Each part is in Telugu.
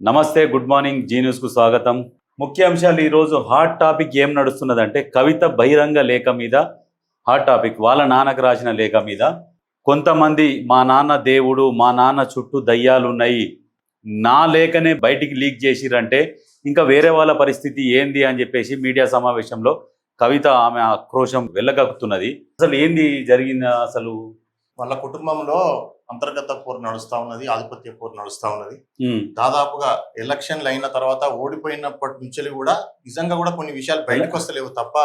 నమస్తే గుడ్ మార్నింగ్ జీ కు స్వాగతం. ముఖ్య అంశాలు ఈరోజు హాట్ టాపిక్ ఏం నడుస్తున్నదంటే కవిత బహిరంగ లేఖ మీద హాట్ టాపిక్ వాళ్ళ నాన్నకు రాసిన లేఖ మీద. కొంతమంది మా నాన్న దేవుడు మా నాన్న చుట్టూ దయ్యాలు ఉన్నాయి నా లేఖనే బయటికి లీక్ చేసిరంటే ఇంకా వేరే వాళ్ళ పరిస్థితి ఏంది అని చెప్పేసి మీడియా సమావేశంలో కవిత ఆమె ఆక్రోశం వెళ్ళగక్కుతున్నది అసలు ఏంది జరిగింది అసలు? వాళ్ళ కుటుంబంలో అంతర్గత పోరు నడుస్తా ఉన్నది ఆధిపత్య పోరు నడుస్తా ఉన్నది. దాదాపుగా ఎలక్షన్లు అయిన తర్వాత ఓడిపోయినప్పటి నుంచి కూడా నిజంగా కూడా కొన్ని విషయాలు బయటకు వస్తలేవు తప్ప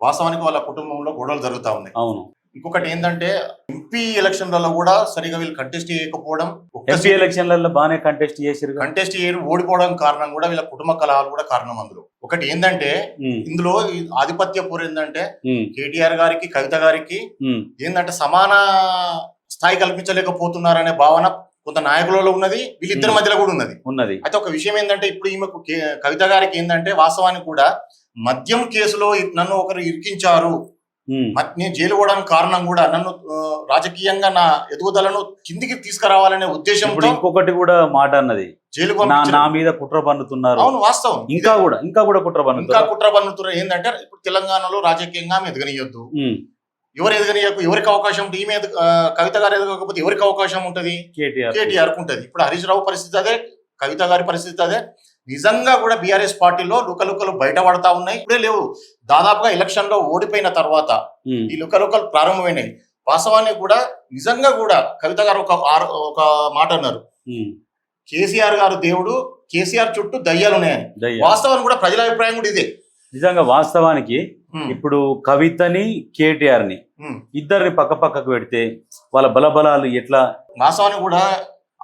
వాస్తవానికి వాళ్ళ కుటుంబంలో గొడవలు జరుగుతా ఉన్నాయి. అవును. ఇంకొకటి ఏంటంటే ఎంపీ ఎలక్షన్లలో కూడా సరిగా వీళ్ళు కంటెస్ట్ చేయకపోవడం ఎంపీ ఎలక్షన్లలో బాగానే కంటెస్ట్ చేసిరు కంటెస్ట్ చేయరు ఓడిపోవడం కారణం కూడా వీళ్ళ కుటుంబ కలహాలు కూడా కారణం అందులో. ఒకటి ఏంటంటే ఇందులో ఆధిపత్య పోరు ఏంటంటే కేటీఆర్ గారికి కవిత గారికి ఏంటంటే సమాన స్థాయి కల్పించలేకపోతున్నారనే భావన కొంత నాయకులలో ఉన్నది వీళ్ళిద్దరి. మధ్యలో కూడా ఉన్నది. ఉన్నది. అయితే ఒక విషయం ఏంటంటే ఇప్పుడు ఈమెకు కే- కవిత గారికి ఏంటంటే వాస్తవానికి కూడా మద్యం కేసులో నన్ను ఒకరు ఇరికించారు. నేను జైలు పోవడానికి కారణం కూడా నన్ను రాజకీయంగా నా ఎదుగుదలను కిందికి తీసుకురావాలనే ఉద్దేశంతో ఇంకొకటి కూడా మాట అన్నది. జైలుకు నా. మీద కుట్ర పన్నుతున్నారు. అవును వాస్తవం. ఇంకా కూడా ఇంకా కూడా కుట్ర ఇంకా పన్నుతున్నారు కుట్ర పన్నుతున్నారు. ఏంటంటే ఇప్పుడు తెలంగాణలో రాజకీయంగా ఆమె ఎదగనియొద్దు. ఎవరు ఎదగనియకు ఎవరికి అవకాశం ఉంటుంది ఈమె కవిత గారు ఎదగకపోతే ఎవరికి అవకాశం ఉంటది? కేటీఆర్ కేటీఆర్ ఉంటది. ఇప్పుడు హరీష్ రావు పరిస్థితి అదే కవిత గారి పరిస్థితి అదే. నిజంగా కూడా బీఆర్ఎస్ పార్టీలో లుకలుకలు బయటపడతా ఉన్నాయి. ఇప్పుడే లేవు. దాదాపుగా ఎలక్షన్లో ఓడిపోయిన తర్వాత ఈ లుకలుకలు ప్రారంభమైనాయి. వాస్తవానికి కూడా నిజంగా కూడా కవిత గారు ఒక ఒక మాట అన్నారు. కేసీఆర్ గారు దేవుడు కేసీఆర్ చుట్టూ దయ్యాలు ఉన్నాయని దయ్యం. వాస్తవానికి కూడా ప్రజల అభిప్రాయం కూడా ఇదే. నిజంగా వాస్తవానికి ఇప్పుడు కవితని కేటీఆర్ని. ఇద్దరిని పక్క పక్కకు పెడితే వాళ్ళ బలబలాలు ఎట్లా? వాస్తవానికి కూడా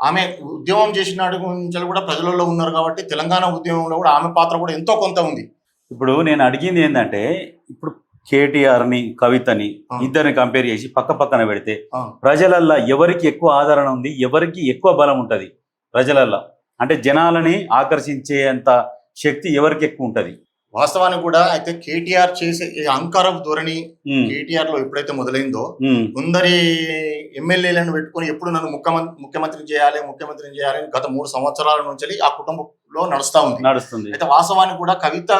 ఆమె ఉద్యమం చేసినాడు నుంచి కూడా ప్రజలలో ఉన్నారు కాబట్టి తెలంగాణ ఉద్యమంలో కూడా ఆమె పాత్ర కూడా ఎంతో కొంత ఉంది ఇప్పుడు నేను అడిగింది ఏంటంటే ఇప్పుడు కేటీఆర్ని కవితని. ఇద్దరిని కంపేర్ చేసి పక్క పక్కన పెడితే. ప్రజలల్లో ఎవరికి ఎక్కువ ఆదరణ ఉంది ఎవరికి ఎక్కువ బలం ఉంటది ప్రజలల్లో అంటే జనాలని ఆకర్షించేంత శక్తి ఎవరికి ఎక్కువ ఉంటది వాస్తవానికి కూడా అయితే కేటీఆర్ చేసే ఈ అహంకారపు ధోరణి కేటీఆర్లో ఎప్పుడైతే మొదలైందో కొందరి ఎమ్మెల్యేలను పెట్టుకొని ఎప్పుడు నన్ను ముఖ్యమంత్రి ముఖ్యమంత్రిని చేయాలి ముఖ్యమంత్రిని చేయాలి గత మూడు సంవత్సరాల నుంచి ఆ కుటుంబంలో నడుస్తా ఉంది. నడుస్తుంది. అయితే వాస్తవానికి కూడా కవిత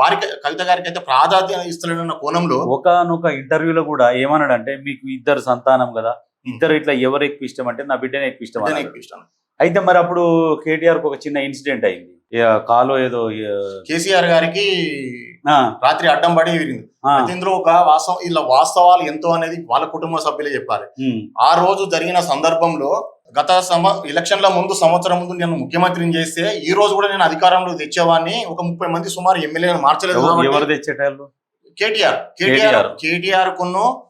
వారికి కవిత గారికి అయితే ప్రాధాన్యత ఇస్తలేనన్న కోణంలో ఒకనొక ఇంటర్వ్యూలో కూడా ఏమన్నాడంటే మీకు ఇద్దరు సంతానం కదా ఇద్దరు ఇట్లా ఎవరు ఎక్కువ ఇష్టం అంటే నా బిడ్డనే ఎక్కువ ఇష్టం. అయితే మరి అప్పుడు కేటీఆర్కు ఒక చిన్న ఇన్సిడెంట్ అయింది. కాలో ఏదో కేసీఆర్ గారికి రాత్రి అడ్డం పడి అయితే ఇందులో ఒక వాస్తవం ఇలా వాస్తవాలు ఎంతో అనేది వాళ్ళ కుటుంబ సభ్యులే చెప్పాలి. ఆ రోజు జరిగిన సందర్భంలో గత సమ ఎలక్షన్ల ముందు సంవత్సరం ముందు నేను ముఖ్యమంత్రిని చేస్తే ఈ రోజు కూడా నేను అధికారంలో తెచ్చేవాడిని. ఒక ముప్పై మంది సుమారు ఎమ్మెల్యేలను మార్చలేదు ఎవరు- తెచ్చేటాళ్ళు కేటీఆర్. కేటీఆర్. కేటీఆర్. కును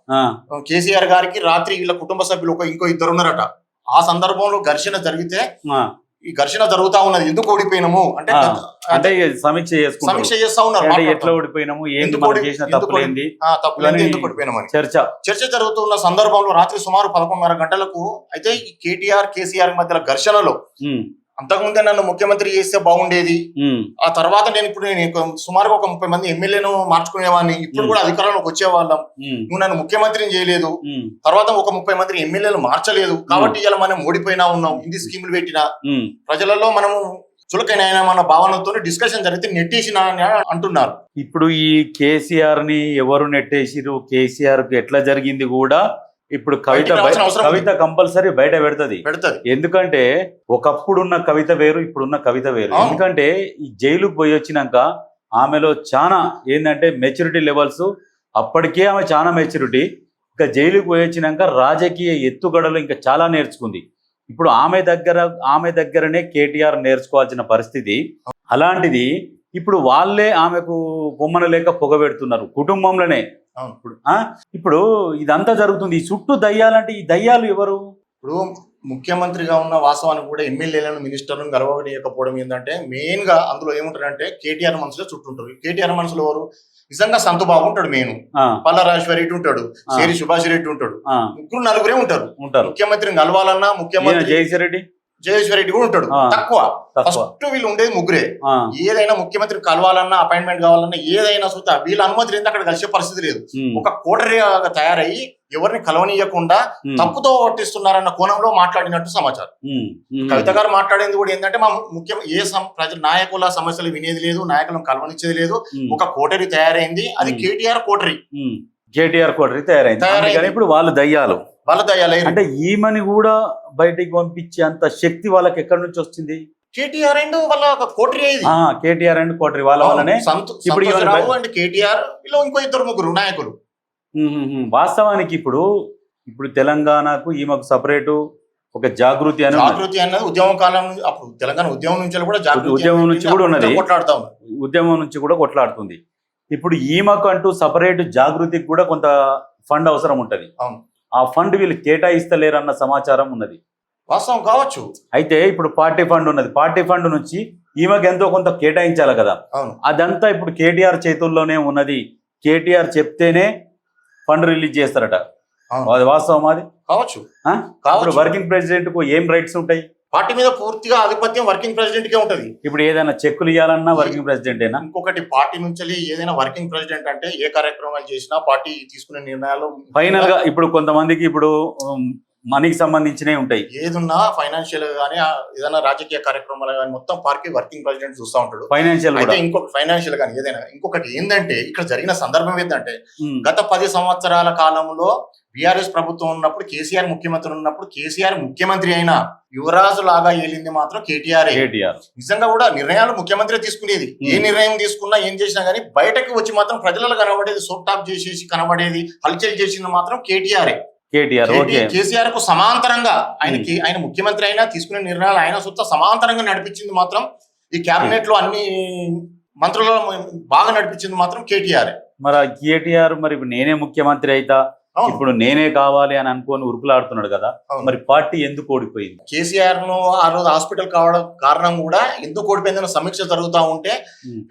కేసీఆర్ గారికి రాత్రి వీళ్ళ కుటుంబ సభ్యులు ఒక ఇంకో ఇద్దరు ఉన్నారట. ఆ సందర్భంలో ఘర్షణ జరిగితే ఈ ఘర్షణ జరుగుతా ఉన్నది. ఎందుకు ఓడిపోయినాము? అంటే అంటే సమీక్ష చేసుకుంటారు. సమీక్ష చేస్తా ఉన్నారు. అంటే. ఎట్లా ఓడిపోయినాము? ఎందుకు చేసిన తప్పులేంది ఆ, తప్పులేదు ఎందుకు ఓడిపోయినామని చర్చ. చర్చ జరుగుతున్న సందర్భంలో రాత్రి సుమారు పదకొండున్నర గంటలకు అయితే ఈ కేటీఆర్ కేసీఆర్ మధ్యల ఘర్షణలో అంతకుముందే నన్ను ముఖ్యమంత్రి చేస్తే బాగుండేది. ఆ తర్వాత నేను ఇప్పుడు నేను సుమారుగా ఒక ముప్పై మంది ఎమ్మెల్యేను మార్చుకునేవాడిని ఇప్పుడు. కూడా అధికారంలోకి వచ్చేవాళ్ళం. నువ్వు నన్ను ముఖ్యమంత్రిని చేయలేదు. తర్వాత ఒక ముప్పై మంది ఎమ్మెల్యేలు మార్చలేదు. కాబట్టి ఇలా మనం ఓడిపోయినా ఉన్నాం. ఇన్ని స్కీములు పెట్టినా. ప్రజలలో మనము చులకైన మన భావనతో డిస్కషన్ జరిగితే నెట్టేసిన అంటున్నారు. ఇప్పుడు ఈ కేసీఆర్ని ఎవరు నెట్టేసిరు కేసీఆర్కి ఎట్లా జరిగింది కూడా ఇప్పుడు కవిత కవిత కంపల్సరీ బయట పెడుతుంది. పెడతది. ఎందుకంటే ఒకప్పుడున్న కవిత వేరు ఇప్పుడున్న కవిత వేరు. ఎందుకంటే ఈ జైలుకు పోయి వచ్చినాక ఆమెలో చాలా ఏంటంటే మెచ్యూరిటీ లెవెల్స్ అప్పటికే ఆమె చాలా మెచ్యూరిటీ ఇంకా జైలుకు పోయి వచ్చినాక రాజకీయ ఎత్తుగడలు ఇంకా చాలా నేర్చుకుంది. ఇప్పుడు ఆమె దగ్గర ఆమె దగ్గరనే కేటీఆర్ నేర్చుకోవాల్సిన పరిస్థితి. అలాంటిది ఇప్పుడు వాళ్ళే ఆమెకు బొమ్మన లేక పొగబెడుతున్నారు కుటుంబంలోనే. ఇప్పుడు. ఆ? ఇప్పుడు ఇదంతా జరుగుతుంది. ఈ చుట్టూ దయ్యాలంటే ఈ దయ్యాలు ఎవరు? ఇప్పుడు ముఖ్యమంత్రిగా ఉన్న వాస్తవానికి కూడా ఎమ్మెల్యేలను మినిస్టర్లను గెలవనీయకపోవడం ఏంటంటే మెయిన్గా అందులో ఏముంటారంటే కేటీఆర్ మనసులో చుట్టుంటారు కేటీఆర్ మనసులో ఎవరు? నిజంగా సంతుబాబు ఉంటాడు మెయిన్. పల్లారాజేశ్వర రెడ్డి ఉంటాడు. ఆ. సేరి సుభాష్ రెడ్డి ఉంటాడు ముగ్గురు నలుగురే ఉంటారు. ఉంటారు. ముఖ్యమంత్రిని కలవాలన్నా ముఖ్యమంత్రి జయశ్రీ రెడ్డి కూడా ఉంటాడు. తక్కువ. ఫస్ట్ వీళ్ళు ఉండేది ముగ్గురే. ఏదైనా ముఖ్యమంత్రి కలవాలన్నా అపాయింట్మెంట్ కావాలన్నా ఏదైనా చూద్దా వీళ్ళ అనుమతి లేదు అక్కడ కలిసే పరిస్థితి లేదు. ఒక కోటరీగా తయారయ్యి ఎవరిని కలవనీయకుండా తప్పుతో పట్టిస్తున్నారన్న కోణంలో మాట్లాడినట్టు సమాచారం. కవిత గారు మాట్లాడేది కూడా ఏంటంటే మా ముఖ్యం ఏ ప్రజల నాయకుల సమస్యలు వినేది లేదు నాయకులను కలవనిచ్చేది లేదు. ఒక కోటరీ తయారైంది. అది. కేటీఆర్ కోటరీ. కేటీఆర్ కొడరి తయారైంది. ఇప్పుడు వాళ్ళు దయ్యాలు. వాళ్ళ దయాలయ్యారు అంటే ఈమెని కూడా బయటికి పంపించే అంత శక్తి వాళ్ళకి ఎక్కడి నుంచి వచ్చింది కేటీఆర్ అండ్ వాళ్ళ ఒక కోటరీ కేటీఆర్ అండ్ కోటరి వాళ్ళ వల్లనే సంతు- ఇప్పుడు అండ్ కేటీఆర్ వీళ్ళు ఇంకో ఇద్దరు ముగ్గురు నాయకులు. వాస్తవానికి ఇప్పుడు ఇప్పుడు తెలంగాణకు ఈమెకు సపరేటు ఒక జాగృతి అని ఉన్నది. జాగృతి అన్నది ఉద్యమం కాలం అప్పుడు తెలంగాణ ఉద్యమం నుంచి కూడా జాగృతి ఉద్యమం అనేది నుంచి కూడా ఉన్నది. కొట్లాడుతా ఉంది ఉద్యమం నుంచి కూడా కొట్లాడుతుంది ఇప్పుడు ఈమెకు అంటూ సపరేట్ జాగృతికి కూడా కొంత ఫండ్ అవసరం ఉంటది అవును. ఆ ఫండ్ వీళ్ళు కేటాయిస్తలేరన్న సమాచారం ఉన్నది. వాస్తవం కావచ్చు. అయితే ఇప్పుడు పార్టీ ఫండ్ ఉన్నది. పార్టీ ఫండ్ నుంచి ఈమెకు ఎంతో కొంత కేటాయించాలి కదా. అదంతా ఇప్పుడు కేటీఆర్ చేతుల్లోనే ఉన్నది. కేటీఆర్ చెప్తేనే ఫండ్ రిలీజ్ చేస్తారట. అది వాస్తవం అది? కావచ్చు. వర్కింగ్ ప్రెసిడెంట్కు ఏం రైట్స్ ఉంటాయి? పార్టీ మీద పూర్తిగా ఆధిపత్యం వర్కింగ్ ప్రెసిడెంట్ కే ఉంటది. ఇప్పుడు ఏదైనా చెక్కులు ఇవ్వాలన్నా వర్కింగ్ ప్రెసిడెంటేనా? ఇంకొకటి పార్టీ నుంచి ఏదైనా వర్కింగ్ ప్రెసిడెంట్ అంటే ఏ కార్యక్రమాలు చేసినా పార్టీ తీసుకునే నిర్ణయాలు ఫైనల్గా ఇప్పుడు కొంతమందికి ఇప్పుడు మనీకి సంబంధించినవి ఉంటాయి. ఏదున్నా ఫైనాన్షియల్ గానీ ఏదైనా రాజకీయ కార్యక్రమాలు కానీ మొత్తం పార్టీ వర్కింగ్ ప్రెసిడెంట్ చూస్తూ ఉంటాడు. ఫైనాన్షియల్ అయితే ఇంకొక ఫైనాన్షియల్ కానీ ఏదైనా ఇంకొకటి ఏంటంటే ఇక్కడ జరిగిన సందర్భం ఏంటంటే గత పది సంవత్సరాల కాలంలో బీఆర్ఎస్ ప్రభుత్వం ఉన్నప్పుడు కేసీఆర్ ముఖ్యమంత్రి ఉన్నప్పుడు కేసీఆర్ ముఖ్యమంత్రి అయినా యువరాజు లాగా ఏలింది మాత్రం కేటీఆర్. నిజంగా కూడా నిర్ణయాలు ముఖ్యమంత్రి తీసుకునేది. ఏ. నిర్ణయం తీసుకున్నా ఏం చేసినా గానీ బయటకు వచ్చి మాత్రం ప్రజలలో కనబడేది సోప్ టాప్ చేసేసి కనబడేది హల్చల్ చేసింది మాత్రం కేటీఆర్. కేటీఆర్ ఓకే. కేసీఆర్కు సమాంతరంగా. ఆయనకి ఆయన ముఖ్యమంత్రి అయినా తీసుకునే నిర్ణయాలు ఆయన సొంత సమాంతరంగా నడిపించింది మాత్రం ఈ కేబినెట్లో అన్ని మంత్రులలో బాగా నడిపించింది మాత్రం కేటీఆర్. మరి కేటీఆర్ మరి ఇప్పుడు నేనే ముఖ్యమంత్రి అయితా ఇప్పుడు నేనే కావాలి అని అనుకొని ఉరుకులాడుతున్నాడు కదా మరి పార్టీ ఎందుకు ఓడిపోయింది? కేసీఆర్ను ఆ రోజు హాస్పిటల్ కావడం కారణం కూడా ఎందుకు ఓడిపోయిందన్న సమీక్ష జరుగుతూ ఉంటే.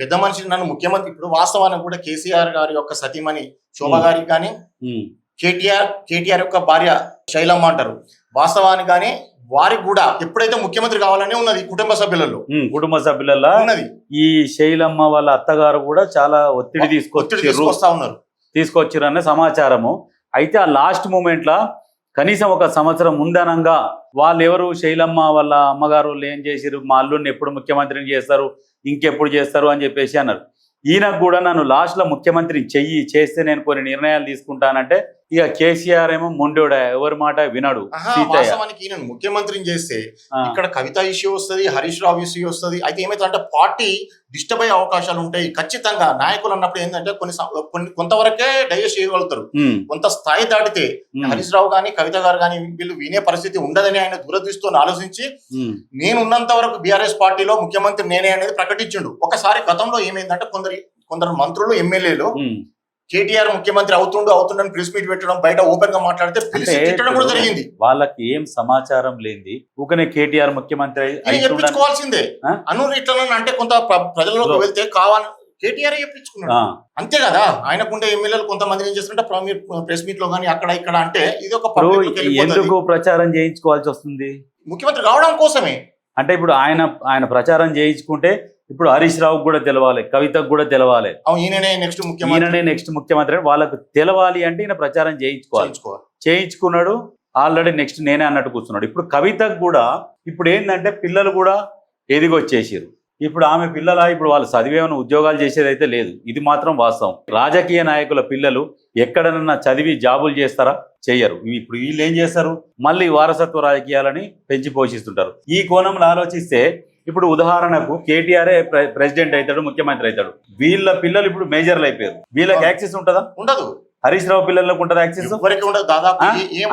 పెద్ద మనిషి నన్ను ముఖ్యమంత్రి ఇప్పుడు వాస్తవానికి కూడా కేసీఆర్ గారి యొక్క సతీమణి శోభ. గారికి కానీ కేటీఆర్ కేటీఆర్ యొక్క భార్య శైలమ్మ అంటారు. వాస్తవానికి కానీ వారికి కూడా ఎప్పుడైతే ముఖ్యమంత్రి కావాలని ఉన్నది కుటుంబ సభ్యులలో. కుటుంబ సభ్యులలో ఉన్నది. ఈ శైలమ్మ వాళ్ళ అత్తగారు కూడా చాలా ఒత్తిడి తీసుకొచ్చారు. తీసుకొస్తా ఉన్నారు. తీసుకొచ్చారు అనే సమాచారము. అయితే ఆ లాస్ట్ మూమెంట్ లా కనీసం ఒక సంవత్సరం ముందనంగా వాళ్ళు ఎవరు శైలమ్మ వాళ్ళ అమ్మగారు ఏం చేసిరు మా అల్లుడిని ఎప్పుడు ముఖ్యమంత్రిని చేస్తారు? ఇంకెప్పుడు చేస్తారు? అని చెప్పేసి అన్నారు. ఈయనకు కూడా నన్ను లాస్ట్లో ముఖ్యమంత్రి చెయ్యి చేస్తే నేను కొన్ని నిర్ణయాలు తీసుకుంటానంటే ఇక కేసీఆర్ ఏమో మొండోడ ఎవరి మాట వినడు. వాస్తవానికి ఈయన ముఖ్యమంత్రిని చేస్తే ఇక్కడ కవిత ఇష్యూ వస్తుంది హరీష్ రావు ఇష్యూ వస్తుంది. అయితే ఏమైతుందంటే పార్టీ డిస్టర్బ్ అయ్యే అవకాశాలు ఉంటాయి. ఖచ్చితంగా నాయకులు అన్నప్పుడు ఏంటంటే కొన్ని కొన్ని కొంతవరకే డైజెస్ట్ చేయగలుగుతారు. కొంత స్థాయి దాటితే హరీష్ రావు గాని కవిత గారు కానీ వీళ్ళు వినే పరిస్థితి ఉండదని ఆయన దూరదృష్టితో ఆలోచించి ఉమ్, నేను ఉన్నంత వరకు బీఆర్ఎస్ పార్టీలో ముఖ్యమంత్రి నేనే అనేది ప్రకటించిండు. ఒకసారి గతంలో ఏమైందంటే కొందరు కొందరు మంత్రులు ఎమ్మెల్యేలు. కేటీఆర్ ముఖ్యమంత్రి అవుతుండు అవుతుండని ప్రెస్ మీట్ పెట్టడం బయట ఓపెన్గా మాట్లాడితే తిట్టడం కూడా జరిగింది. వాళ్ళకి ఏం సమాచారం లేనిది? ఊకనే కేటీఆర్ ముఖ్యమంత్రి చెప్పించుకోవాల్సిందే. ఆ? అనూరు ఇట్లా అంటే కొంత ప్ర- ప్రజల్లోకి వెళ్తే కావాలి కేటీఆర్ చెప్పించుకున్నాడు. అంతే కదా? ఆయనకుండే ఎమ్మెల్యేలు కొంతమంది ఏం చేస్తుంటే ప్రెస్ మీట్లో కానీ అక్కడ ఇక్కడ అంటే ఇది ఒక. ఎందుకు ప్రచారం చేయించుకోవాల్సి వస్తుంది? ముఖ్యమంత్రి కావడం కోసమే. అంటే ఇప్పుడు ఆయన ఆయన ప్రచారం చేయించుకుంటే ఇప్పుడు హరీష్ రావుకు కూడా తెలవాలి కవితకు కూడా తెలవాలి. ఈయననే నెక్స్ట్ ముఖ్యమంత్రి. ఈయననే నెక్స్ట్ ముఖ్యమంత్రి. వాళ్ళకు తెలవాలి అంటే ఈయన ప్రచారం చేయించుకోవాలి. చేయించుకున్నాడు ఆల్రెడీ నెక్స్ట్ నేనే అన్నట్టు కూర్చున్నాడు. ఇప్పుడు కవితకు కూడా ఇప్పుడు ఏంటంటే పిల్లలు కూడా ఎదిగొచ్చేసారు ఇప్పుడు ఆమె పిల్లల ఇప్పుడు వాళ్ళు చదివేమైనా ఉద్యోగాలు చేసేది అయితే లేదు. ఇది మాత్రం వాస్తవం. రాజకీయ నాయకుల పిల్లలు ఎక్కడనన్నా చదివి జాబులు చేస్తారా? చెయ్యరు. ఇప్పుడు వీళ్ళు ఏం చేస్తారు? మళ్ళీ వారసత్వ రాజకీయాలని పెంచి పోషిస్తుంటారు. ఈ కోణంలో ఆలోచిస్తే ఇప్పుడు ఉదాహరణకు కేటీఆర్ ప్రెసిడెంట్ అవుతాడు ముఖ్యమంత్రి అవుతాడు. వీళ్ళ పిల్లలు ఇప్పుడు మేజర్లు అయిపోయారు. వీళ్ళకి యాక్సెస్ ఉంటుందా? ఉండదు. హరీష్ రావు పిల్లలకు ఉంటుందా యాక్సెస్?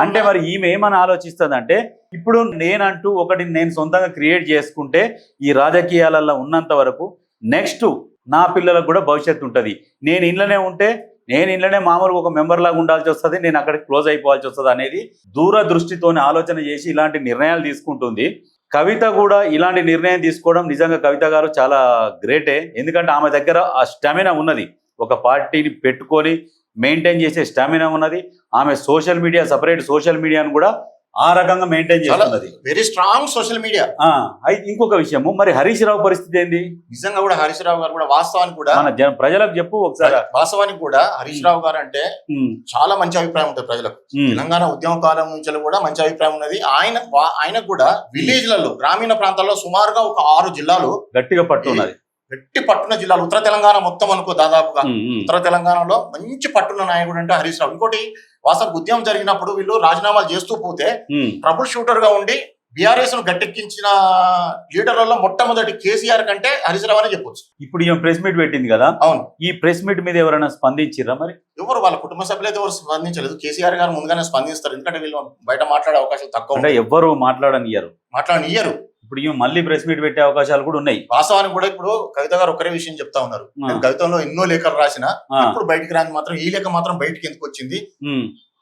అంటే మరి ఈమె ఏమని ఆలోచిస్తుంది అంటే ఇప్పుడు నేనంటూ ఒకటి నేను సొంతంగా క్రియేట్ చేసుకుంటే ఈ రాజకీయాలలో ఉన్నంత వరకు నెక్స్ట్ నా పిల్లలకు కూడా భవిష్యత్తు ఉంటుంది. నేను ఇంట్లోనే ఉంటే నేను ఇంట్లోనే మామూలుగా ఒక మెంబర్ లాగా ఉండాల్సి వస్తుంది నేను అక్కడికి క్లోజ్ అయిపోవాల్సి వస్తుంది అనేది దూరదృష్టితోనే ఆలోచన చేసి ఇలాంటి నిర్ణయాలు తీసుకుంటుంది. కవిత కూడా ఇలాంటి నిర్ణయం తీసుకోవడం నిజంగా కవిత గారు చాలా గ్రేటే. ఎందుకంటే ఆమె దగ్గర ఆ స్టామినా ఉన్నది. ఒక పార్టీని పెట్టుకొని మెయింటైన్ చేసే స్టామినా ఉన్నది. ఆమె సోషల్ మీడియా సపరేట్ సోషల్ మీడియాను కూడా ఆ రకంగా మెయింటైన్ చాలా చేస్తున్నది. వెరీ స్ట్రాంగ్ సోషల్ మీడియా ఇంకొక విషయము మరి హరీష్ రావు పరిస్థితి ఏంది? నిజంగా కూడా హరీష్ రావు గారు కూడా వాస్తవానికి కూడా మన జన ప్రజలకు చెప్పు ఒకసారి. వాస్తవానికి కూడా హరీష్ రావు గారు అంటే చాలా మంచి అభిప్రాయం ఉంటుంది ప్రజలకు. తెలంగాణ ఉద్యమ కాలం నుంచి కూడా మంచి అభిప్రాయం ఉన్నది. ఆయన ఆయనకు కూడా విలేజ్లలో గ్రామీణ ప్రాంతాల్లో సుమారుగా ఒక ఆరు జిల్లాలు గట్టిగా పట్టున్నది గట్టి పట్టున్న జిల్లాలు. ఉత్తర తెలంగాణ మొత్తం అనుకో దాదాపుగా. ఉత్తర తెలంగాణలో మంచి పట్టున్న నాయకుడు అంటే హరీష్ రావు. ఇంకోటి వాస్తవ ఉద్యమం జరిగినప్పుడు వీళ్ళు రాజీనామాలు చేస్తూ పోతే ట్రబుల్ షూటర్గా ఉండి బీఆర్ఎస్ను గట్టెక్కించిన లీడర్లలో మొట్టమొదటి కేసీఆర్ కంటే హరీష్ రావు అని చెప్పొచ్చు. ఇప్పుడు ఈమె ప్రెస్ మీట్ పెట్టింది కదా? అవును. ఈ ప్రెస్ మీట్ మీద ఎవరైనా స్పందించిర్రా మరి? ఎవరు? వాళ్ళ కుటుంబ సభ్యులైతే ఎవరు స్పందించలేదు. కేసీఆర్ గారు ముందుగానే స్పందిస్తారు. ఎందుకంటే వీళ్ళు బయట మాట్లాడే అవకాశం తక్కువ. ఎవ్వరు మాట్లాడనియ్యరు. మాట్లాడనియ్యరు. ఇప్పుడు మళ్ళీ ప్రెస్ మీట్ పెట్టే అవకాశాలు కూడా ఉన్నాయి. వాస్తవానికి కూడా ఇప్పుడు కవిత గారు ఒకరే విషయం చెప్తా ఉన్నారు. కవితంలో ఎన్నో లేఖలు రాసిన ఇప్పుడు బయటికి రాని మాత్రం ఈ లేఖ మాత్రం బయటికి ఎందుకు వచ్చింది.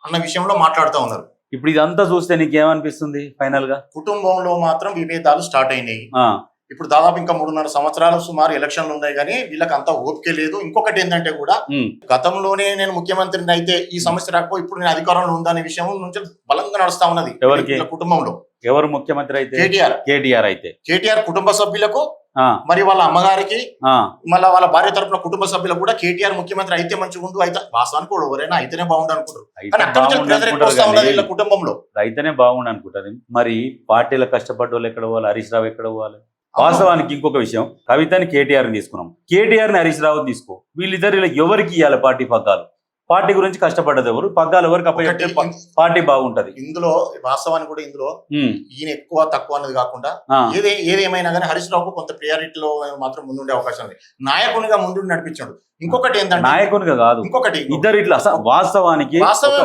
అన్న విషయంలో మాట్లాడుతూ ఉన్నారు. ఇప్పుడు ఇదంతా చూస్తే నీకేమనిపిస్తుంది ఫైనల్గా కుటుంబంలో మాత్రం విభేదాలు స్టార్ట్ అయినాయి. ఇప్పుడు దాదాపు ఇంకా మూడున్నర సంవత్సరాలు సుమారు ఎలక్షన్లు ఉన్నాయి కానీ వీళ్ళకి అంత ఓపిక లేదు. ఇంకొకటి ఏంటంటే కూడా గతంలోనే నేను ముఖ్యమంత్రిని అయితే ఈ సమస్య రాకపోయి ఇప్పుడు నేను అధికారంలో ఉందనే విషయం నుంచి బలంగా నడుస్తా ఉన్నది. ఎవరికి? కుటుంబంలో. ఎవరు ముఖ్యమంత్రి అయితే? కేటీఆర్. కేటీఆర్ అయితే. కేటీఆర్ కుటుంబ సభ్యులకు మరి వాళ్ళ అమ్మగారికి మళ్ళీ వాళ్ళ భార్య తరపున కుటుంబ సభ్యులకు కూడా కేటీఆర్ ముఖ్యమంత్రి అయితే మంచిగా ఉండు అయితే వాస్తవానికి కూడా ఎవరైనా అయితేనే బాగుండు అనుకుంటారు. వీళ్ళ కుటుంబంలో. అయితేనే బాగుండు అనుకుంటారు. మరి పార్టీల కష్టపడ్డ వాళ్ళు ఎక్కడ పోవాలి? హరీష్ రావు ఎక్కడ పోవాలి? వాస్తవానికి ఇంకొక విషయం. కవితని కేటీఆర్ని తీసుకున్నాం. కేటీఆర్ని హరీష్ రావు తీసుకో. వీళ్ళిద్దరు ఎవరికి ఇవ్వాలి పార్టీ పగ్గాలు? పార్టీ గురించి కష్టపడ్డది ఎవరు? పగ్గాలు ఎవరికి అప్పచెప్తే ప- పార్టీ బాగుంటది. ఇందులో వాస్తవానికి కూడా ఇందులో ఈయన ఎక్కువ తక్కువ అన్నది కాకుండా ఏదే ఏదేమైనా కానీ హరీష్ రావుకు కొంత ప్రియారిటీలో మాత్రం ముందుండే అవకాశం ఉంది. నాయకునిగా ముందుండి నడిపించాడు. ఇంకొకటి ఏంటంటే నాయకునిగా కాదు. ఇంకొకటి. ఇద్దరు ఇట్లా వాస్తవానికి.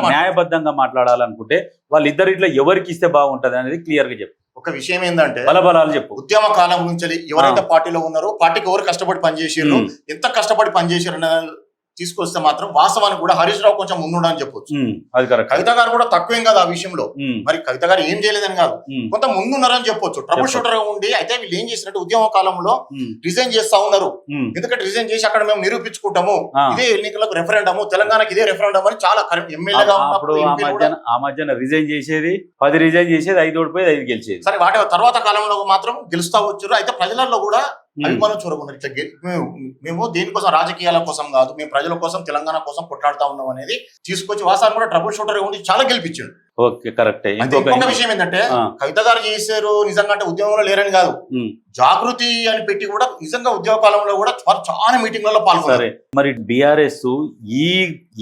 న్యాయబద్ధంగా మాట్లాడాలనుకుంటే వాళ్ళిద్దరు ఇట్లా ఎవరికి ఇస్తే బాగుంటది అనేది క్లియర్గా చెప్పు. ఒక విషయం ఏంటంటే బలబలాలు చెప్పు. ఉద్యమ కాలం నుంచి ఎవరైతే పార్టీలో ఉన్నారో పార్టీకి ఎవరు కష్టపడి పనిచేసారు ఎంత కష్టపడి పనిచేసారు అనేది తీసుకొస్తే మాత్రం వాస్తవానికి కూడా హరీష్ రావు కొంచెం ముందుండని చెప్పొచ్చు. అది కరెక్ట్ కవిత గారు కూడా తక్కువేం కాదు ఆ విషయంలో. మరి కవిత గారు ఏం చేయలేదని కాదు. కొంత ముందున్నారని చెప్పొచ్చు. ట్రబుల్. షూటర్గా ఉండి అయితే వీళ్ళు ఏం చేసినట్టు ఉద్యమ కాలంలో రిజైన్ చేస్తా ఉన్నారు. ఎందుకంటే రిజైన్ చేసి అక్కడ మేము నిరూపించుకుంటాము. ఇదే ఎన్నికలకు రెఫరెండము తెలంగాణకి ఇదే రెఫరెండం అని చాలా ఎమ్మెల్యేగా ఆ మధ్యన రిజైన్ చేసేది పది రిజైన్ చేసేది ఐదు ఓడిపోయి ఐదు గెలిచేది. సరే వాటి తర్వాత కాలంలో మాత్రం గెలుస్తా వచ్చారు. అయితే ప్రజలలో కూడా ఉమ్, అభిమానం చూరకున్నారు ఇట్లా మేము మేము దేనికోసం రాజకీయాల కోసం కాదు మేము ప్రజల కోసం తెలంగాణ కోసం కొట్లాడుతా ఉన్నాం అనేది తీసుకొచ్చి వాసాన్ని కూడా ట్రబుల్ షూటర్ ఉండి చాలా గెలిపించాడు. ఓకే కరెక్టే ఇంకొక విషయం ఏంటంటే కవిత గారు చేశారు నిజంగా అంటే ఉద్యమంలో లేరని కాదు. జాగృతి అని పెట్టి కూడా నిజంగా ఉద్యోగ కాలంలో కూడా చాలా మీటింగ్లలో పాల్గొన్నారు. మరి బిఆర్ఎస్ ఈ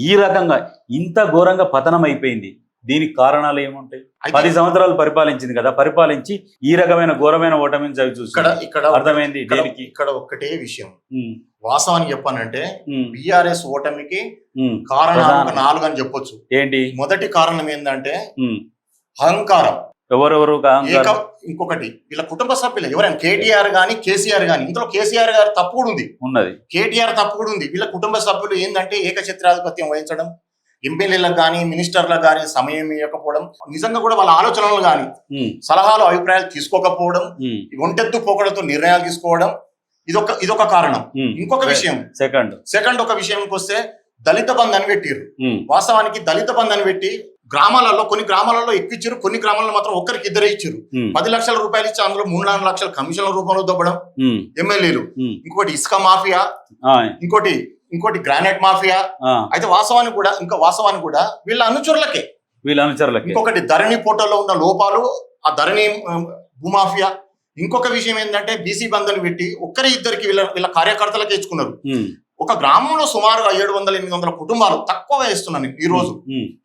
ఈ రకంగా ఇంత ఘోరంగా పతనం అయిపోయింది. దీనికి కారణాలు ఏముంటాయి? పది సంవత్సరాలు పరిపాలించింది కదా పరిపాలించి ఈ రకమైన ఘోరమైన ఓటమిని చవి చూసి ఇక్కడ అర్థమైంది దేనికి? ఇక్కడ ఒక్కటే విషయం. వాస్తవానికి చెప్పానంటే బిఆర్ఎస్ ఓటమికి. కారణాలు నాలుగు అని చెప్పొచ్చు. ఏంటి? మొదటి కారణం ఏంటంటే అహంకారం. ఎవరెవరు ఇంకొకటి వీళ్ళ కుటుంబ సభ్యులు ఎవరైనా కేటీఆర్ గాని కేసీఆర్ గాని ఇందులో కేసీఆర్ గారి తప్పు కూడా ఉంది. ఉన్నది. కేటీఆర్ తప్పు కూడా ఉంది. వీళ్ళ కుటుంబ సభ్యులు ఏంటంటే ఏకఛత్రాధిపత్యం వహించడం ఎమ్మెల్యేలకు కానీ మినిస్టర్లకు కానీ సమయం ఇవ్వకపోవడం నిజంగా కూడా వాళ్ళ ఆలోచనలు కానీ సలహాలు అభిప్రాయాలు తీసుకోకపోవడం ఒంటెత్తు పోకడతో నిర్ణయాలు తీసుకోవడం ఇదొక ఇదొక కారణం. ఇంకొక విషయం. సెకండ్. సెకండ్ ఒక విషయానికి వస్తే దళిత బంధు అని పెట్టిర్రు ఉమ్, వాస్తవానికి దళిత బంధు అని పెట్టి గ్రామాలలో కొన్ని గ్రామాలలో ఎక్కువ ఇచ్చారు కొన్ని గ్రామాలలో మాత్రం ఒక్కరికి ఇద్దరే ఇచ్చారు. పది లక్షల రూపాయలు ఇచ్చి అందులో మూడు నాలుగు లక్షల కమిషన్ల రూపంలో దొబ్బడం ఎమ్మెల్యేలు. ఇంకోటి ఇసుక మాఫియా. ఇంకోటి ఇంకోటి గ్రానైట్ మాఫియా. అయితే వాస్తవానికి కూడా ఇంకా వాస్తవానికి కూడా వీళ్ళ అనుచరులకే. వీళ్ళ అనుచరులకి. ఇంకొకటి ధరణి పోర్టల్లో ఉన్న లోపాలు ఆ ధరణి భూమాఫియా. ఇంకొక విషయం ఏంటంటే బీసీ బంధుని పెట్టి ఒక్కరి ఇద్దరికి వీళ్ళ వీళ్ళ కార్యకర్తలకే ఇచ్చుకున్నారు. ఉమ్, ఒక గ్రామంలో సుమారుగా ఏడు వందల ఎనిమిది వందల కుటుంబాలు తక్కువ వేస్తున్నాను ఈ రోజు.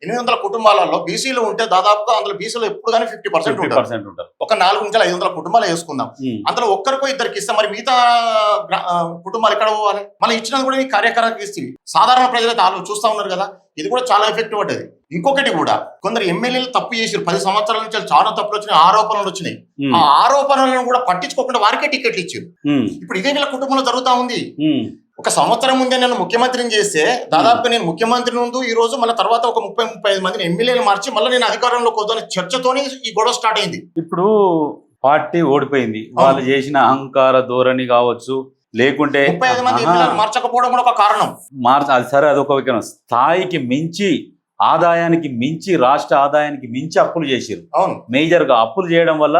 ఎనిమిది వందల కుటుంబాలలో బీసీలు ఉంటే దాదాపుగా అందులో బీసీలో ఎప్పుడు కానీ ఫిఫ్టీ పర్సెంట్ 50% ఉంటారు. ఒక నాలుగు నుంచి ఐదు వందల కుటుంబాలు వేసుకుందాం. అందులో ఒక్కరికో ఇద్దరికి ఇస్తే మరి మిగతా కుటుంబాలు ఎక్కడ పోవాలి? మళ్ళీ ఇచ్చినది కూడా నీ కార్యకరానికి ఇస్తే. సాధారణ ప్రజలైతే ఆలో చూస్తా ఉన్నారు కదా. ఇది కూడా చాలా ఎఫెక్ట్ పడ్డది. ఇంకొకటి కూడా కొందరు ఎమ్మెల్యేలు తప్పు చేసారు పది సంవత్సరాల నుంచి చాలా తప్పులు వచ్చినాయి ఆరోపణలు వచ్చినాయి. ఆ ఆరోపణలను కూడా పట్టించుకోకుండా వారికే టికెట్లు ఇచ్చారు. ఇప్పుడు ఇదే వీళ్ళ కుటుంబంలో జరుగుతా ఉంది. ఒక సంవత్సరం ముందే నన్ను ముఖ్యమంత్రిని చేస్తే దాదాపుగా నేను ముఖ్యమంత్రి నుండి ఈ రోజు మళ్ళీ తర్వాత ఒక ముప్పై ముప్పై ఐదు మందిని ఎమ్మెల్యేలు మార్చి మళ్ళీ నేను అధికారంలోకి వద్దని చర్చతోని ఈ గొడవ స్టార్ట్ అయింది. ఇప్పుడు పార్టీ ఓడిపోయింది. వాళ్ళు చేసిన అహంకార ధోరణి కావచ్చు లేకుంటే ముప్పై ఐదు మంది మార్చకపోవడం కూడా ఒక కారణం. మార్చ అది సరే అదొక వికరం స్థాయికి మించి ఆదాయానికి మించి రాష్ట్ర ఆదాయానికి మించి అప్పులు చేసిరు అవును. మేజర్గా అప్పులు చేయడం వల్ల